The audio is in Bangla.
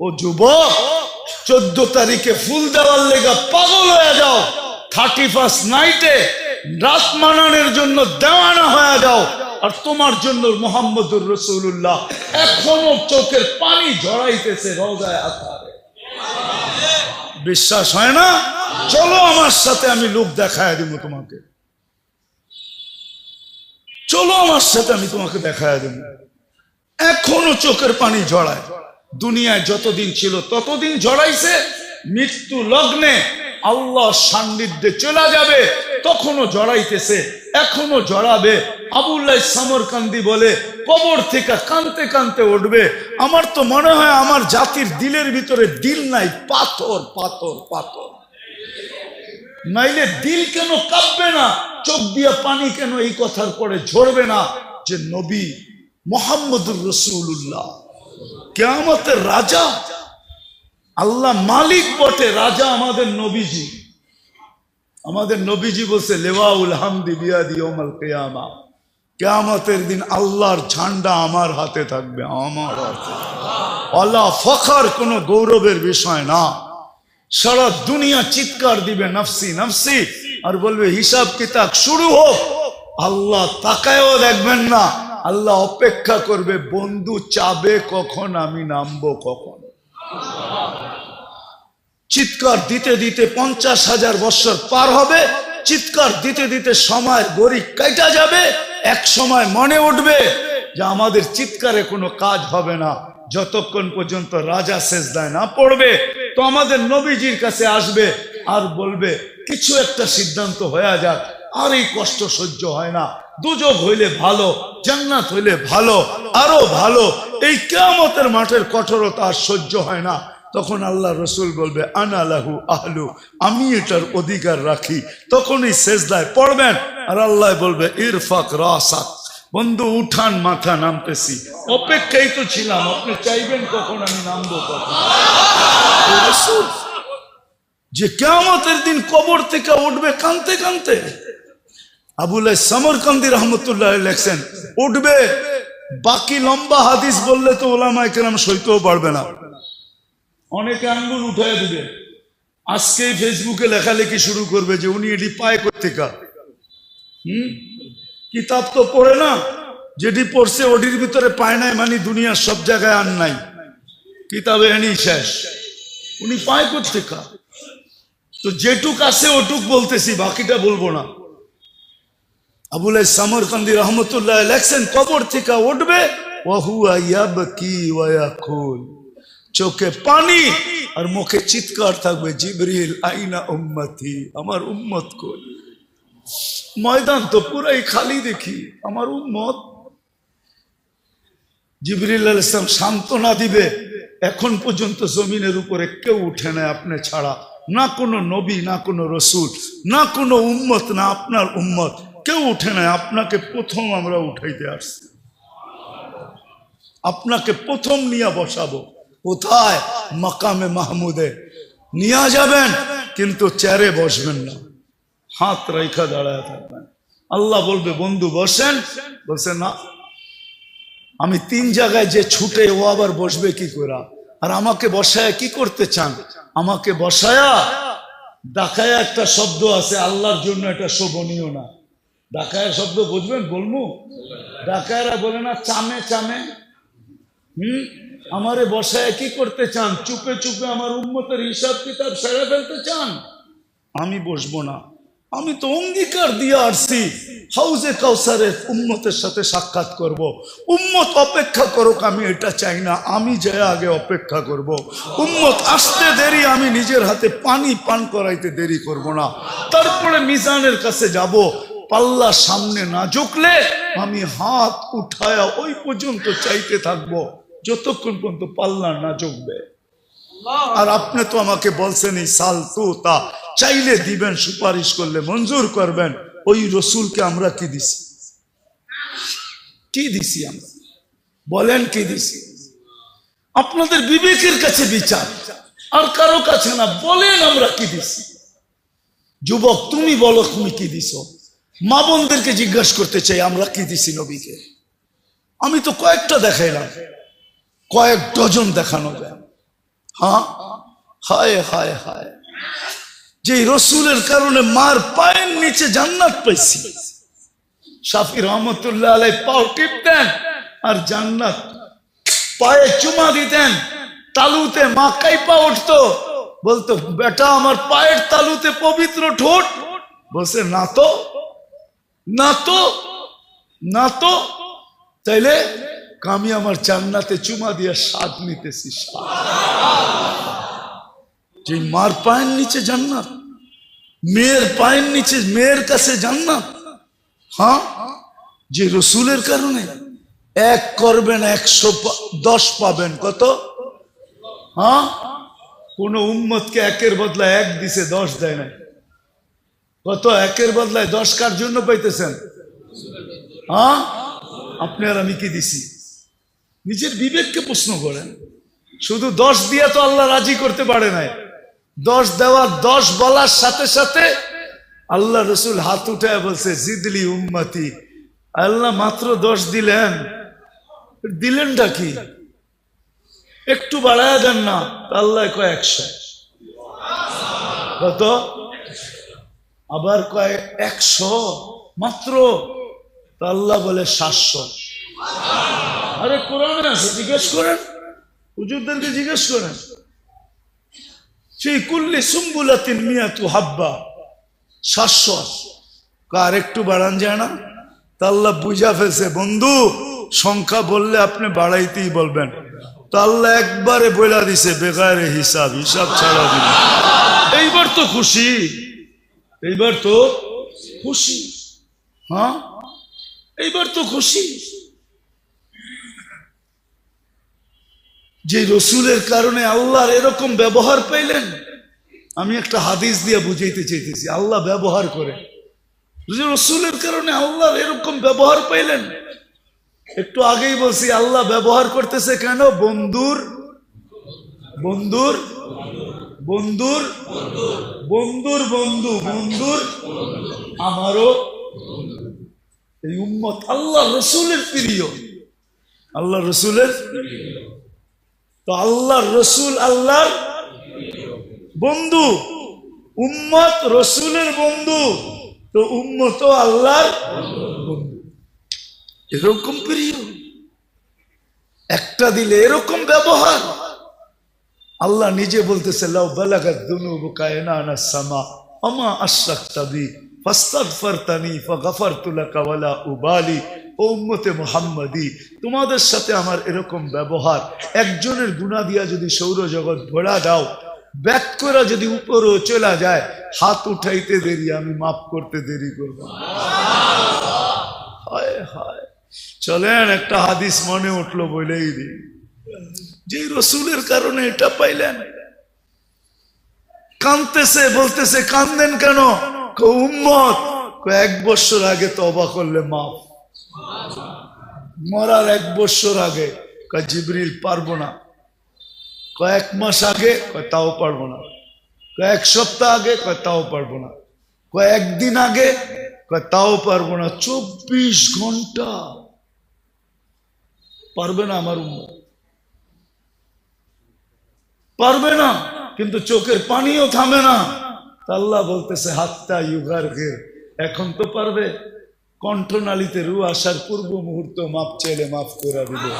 ও যুবক, চোদ্দ তারিখে ফুল দেওয়ার লেগা পাগল হয়ে যাও। থার্টি ফার্স্ট নাইটে রাত মানানোর জন্য দেওয়ানা হয়ে যাও। আর তোমার জন্য মোহাম্মদুর রসুল্লাহ এখনও চোখের পানি ঝরাইতেছে রোজায় আকারে বিশ্বাস হয় না? চলো আমার সাথে আমি লোক দেখায় দিব তোমাকে। চলো আমার সাথে আমি তোমাকে দেখায় দেব। এখনও চোখের পানি ঝড়ায় দুনিয়ায় যতদিন ছিল ততদিন ঝড়াইছে মৃত্যু লগ্নে আল্লাহ সান্নিধ্যে চলে যাবে, তখনও জড়াইতেছে এখনও জড়াবে। আবুল্লাহ সামরকান্দি বলে, কবর থেকে কানতে কানতে উঠবে। আমার তো মনে হয় আমার জাতির দিলের ভিতরে দিল নাই, পাথর পাথর পাথর। নাইলে দিল কেন কাঁপবে না? চোখ দিয়ে পানি কেন এই কথার পরে ঝরবে না? যে নবী মোহাম্মদুর রসুল্লাহ কেয়ামতের রাজা। আল্লাহ মালিক বটে, রাজা আমাদের নবীজি। আমাদের নবীজি বলছে, লেওয়াউল হামদি বিয়াদি ওমাল কেয়ামা। কেয়ামতের দিন আল্লাহর ঝান্ডা আমার হাতে থাকবে, আমার হাতে। আল্লাহ ফখার কোনো গৌরবের বিষয় না। সারা দুনিয়া চিৎকার দিবে, নফসি নফসি। আর বলবে হিসাব কিতাব শুরু হোক, আল্লাহ তাকায়ও দেখবেন না। আল্লাহ অপেক্ষা করবে, বন্ধু চাবে কখন, আমি নামবো কখন? চিৎকার দিতে দিতে পঞ্চাশ হাজার বছর পার হবে, চিৎকার দিতে দিতে সময় গড়ি কাইটা যাবে, এক সময় মনে উঠবে যে আমাদের চিৎকারে কোনো কাজ হবে না। যতক্ষণ পর্যন্ত রাজা সেজদায় না পড়বে, তো আমাদের নবীজির কাছে আসবে আর বলবে, কিছু একটা সিদ্ধান্ত হয়ে যাক, আর এই কষ্ট সহ্য হয় না। দুযোগ হইলে ভালো, জান্নাত হইলে ভালো, আরও ভালো। এই কেয়ামতের মাঠের কঠোরতা আর সহ্য হয় না। তখন আল্লাহ রসুল বলবে আনালাহু আহলু, আমি এটার অধিকার রাখি। তখনই শেষদায় পড়বেন আর আল্লাহ বলবে, ইরফাক রাসাক, বন্ধু, উঠান মাথা নামতেছি। অপেক্ষাই তো ছিলাম, আপনি চাইবেন কখন আমি নামবো যে কেয়ামতের দিন কবর থেকে উঠবে কানতে কানতে আবুল সমরকান্দি রহমতুল্লাহ লেখছেন, উঠবে, বাকি লম্বা হাদিস বললে তো ওলামায় কেরাম সইতেও পারবে না। অনেকে আঙ্গুল উঠায় দিবে। আজকে ফেসবুকে লেখালেখি শুরু করবে যে উনি এটি পায় কোথেকা হুম? কিতাব তো পড়ে না, যেটি পড়ছে ওটির ভিতরে পায় নাই মানে দুনিয়ার সব জায়গায় আর নাই। কিতাবে এনি শেষ। উনি পায় কোথেকা তো যেটুক আছে ওটুক বলতেছি, বাকিটা বলব না। আবুল সামরকান্দি রহমতুল্লাহ লেখছেন, কবর থেকে উঠবে চোখে পানি আর মুখে চিৎকার থাকবে, জিবরিল আইনা উম্মতি, আমার উম্মত কই ময়দান তো পুরাই খালি দেখি, আমার উম্মত। জিবরিল ইসলাম সান্ত্বনা দিবে, এখন পর্যন্ত জমিনের উপরে কেউ উঠে না আপনি ছাড়া। না কোনো নবী, না কোনো রসুল, না কোনো উম্মত, না আপনার উম্মত। কেউ উঠে নাই আপনাকে প্রথম আমরা উঠাইতে আসছি। আপনাকে প্রথম নিয়ে বসাবো। কোথায়? মাকামে মাহমুদে। নিয়ে যাবেন, কিন্তু চেয়ারে বসবেন না। হাত রেখা দাঁড়ায় থাকবেন। আল্লাহ বলবে, বন্ধু, বসেন। বলছে, না। আমি তিন জায়গায় যে ছুটে ও আবার বসবে কি করে? আর আমাকে বসায় কি করতে চান? আমাকে বসায়া ডাকায় একটা শব্দ আছে, আল্লাহর জন্য এটা শোভনীয় না। ডাকায় শব্দ বুঝবেন, বলব? ডাকায়রা বলে না, চামে চামে। হুম? আমারে বসায় কি করতে চান? চুপে চুপে আমার উন্মতের হিসাব কিতাব সেরে ফেলতে চান? আমি বসবো না। আমি তো অঙ্গীকার দিয়ে আসছি। হাউজে কাউসারের উম্মতের সাথে সাক্ষাৎ করব। উম্মত অপেক্ষা করুক, আমি এটা চাই না। আমি যাই আগে অপেক্ষা করব। উম্মত আসতে দেরি, আমি নিজের হাতে পানি পান করাইতে দেরি করব না। তারপরে মিজানের কাছে যাব। পাল্লা সামনে না ঝুঁকলে আমি হাত উঠায়া ওই পর্যন্ত চাইতে থাকব। যতক্ষণ পর্যন্ত পাল্লা না ঝুঁকবে। আর আপনি তো আমাকে বলছেন এই সাল তো তা চাইলে দিবেন সুপারিশ করলে মঞ্জুর করবেন। ওই রসুলকে আমরা কি দিছি? কি দিছি আমরা? বলেন কি দিছি? আপনাদের বিবেকের কাছে বিচার। আর কারও কাছে না বলেন আমরা কি দিছি? যুবক তুমি বলো তুমি কি দিছ? মা বোনদেরকে জিজ্ঞাসা করতে চাই, আমরা কি দিছি নবীকে? আমি তো কয়েকটা দেখাইলাম। কয়েক ডজন দেখানো যায়। হ্যাঁ? হায় হায় হায়। যে রসুলের কারণে মার পায়ের নিচে জান্নাত পাইছি। শাফি রহমতুল্লাহ আলাই পাও টিপতেন আর জান্নাত। পায়ে চুমা দিতেন, তালুতে মা কাইপা উঠতো। বলতো, বেটা, আমার পায়ের তালুতে পবিত্র ঠোঁট। বলছে, না তো। না তো না তো, তাইলে আমি আমার জান্নাতে চুমা দিয়ে স্বাদ নিতেছি যে মার পায়ের নিচে জান্নাত, মেয়ের পায়ের নিচে, মেয়ের কাছে জান্নাত হ্যাঁ? যে রসুলের কারণে এক করবেন, একশো দশ পাবেন, কত? হ্যাঁ? কোন উম্মতকে একের বদলা এক দিছে, দশ দেয় না কত একের বদলায় দশ কার জন্য পাইতেছেন? হ্যাঁ? আপনি আর আমি কি দিছি? নিজের বিবেককে প্রশ্ন করেন। শুধু দশ দিয়ে তো আল্লাহ রাজি করতে পারে নাই। দশ দেওয়ার দশ বলার সাথে সাথে আল্লাহ রসুল হাত উঠায় বলছে, জিদলি উম্মতি। আল্লাহ মাত্র দশ দিলেন। দিলেনটা কি? একটু বাড়ায় দেন না আল্লাহ কয় একশো। কত? আবার কয়, একশো? মাত্র? আল্লাহ বলে, সাতশো। আরে কোরআনে আছে, জিজ্ঞেস করেন। হুজুরদেরকে জিজ্ঞেস করেন। সেই কুল্লি সুম্বুলাতিন মিয়া তু হাব্বা। সাতশো। আর একটু বাড়ান যায় না? তা আল্লাহ বুঝা ফেলছে, বন্ধু, সংখ্যা বললে আপনি বাড়াইতেই বলবেন। তো আল্লাহ একবারে বইলা দিছে বেকারে হিসাব হিসাব ছাড়া দিবে এইবার তো খুশি। এইবার তো খুশি। হ্যাঁ? এইবার তো খুশি। যে রসুলের কারণে আল্লাহর এরকম ব্যবহার পাইলেন আমি একটা হাদিস দিয়ে বুঝাইতে চাইতেছি আল্লাহ ব্যবহার করে। যে রসুলের কারণে আল্লাহর এরকম ব্যবহার পাইলেন একটু আগেই বলছি আল্লাহ ব্যবহার করতেছে কেন? বন্ধুর বন্ধুর বন্ধুর বন্ধুর বন্ধু, বন্ধুর আমারও এই উম্মত আল্লাহ রসুলের প্রিয়। আল্লাহ রসুলের তো আল্লাহ রসুল আল্লাহর বন্ধু। উম্মত রসুলের বন্ধু, তো উম্মত আল্লাহর বন্ধু। এরকম প্রিয়। একটা দিলে এরকম ব্যবহার। আল্লাহ নিজে বলতেছে তোমাদের সাথে আমার এরকম ব্যবহার, একজনের গুনাহ দিয়া যদি সৌরজগৎ ভরা দাও, ব্যাক করে যদি উপরও চলে যায়, হাত উঠাইতে দেরি, আমি মাফ করতে দেরি করব। হায় হায়, চলেন, একটা হাদিস মনে উঠল বলেই দিই যে রসুলের কারণে এটা পাইলেন। কানতেছে, বলতেছে, কান্দেন কেন? উম্মত এক বছর আগে তবা করলে মাফ। মরার এক বছর আগে জিবরিল, পারব না। কয়েক মাস আগে তাও পারব না। কয়েক সপ্তাহ আগে তাও পারব না। কয়েকদিন আগে তাও পারব না। চব্বিশ ঘণ্টা। পারবে না আমার উম্মত। পারবে না, কিন্তু চোখের পানিও থামে না। আল্লাহ বলতেছে হাতটা ইউগার ঘের এখন তো পারবে। কণ্ঠনালীতে রু আসার পূর্ব মুহূর্ত মাপ চাইলে মাফ করে দিবে।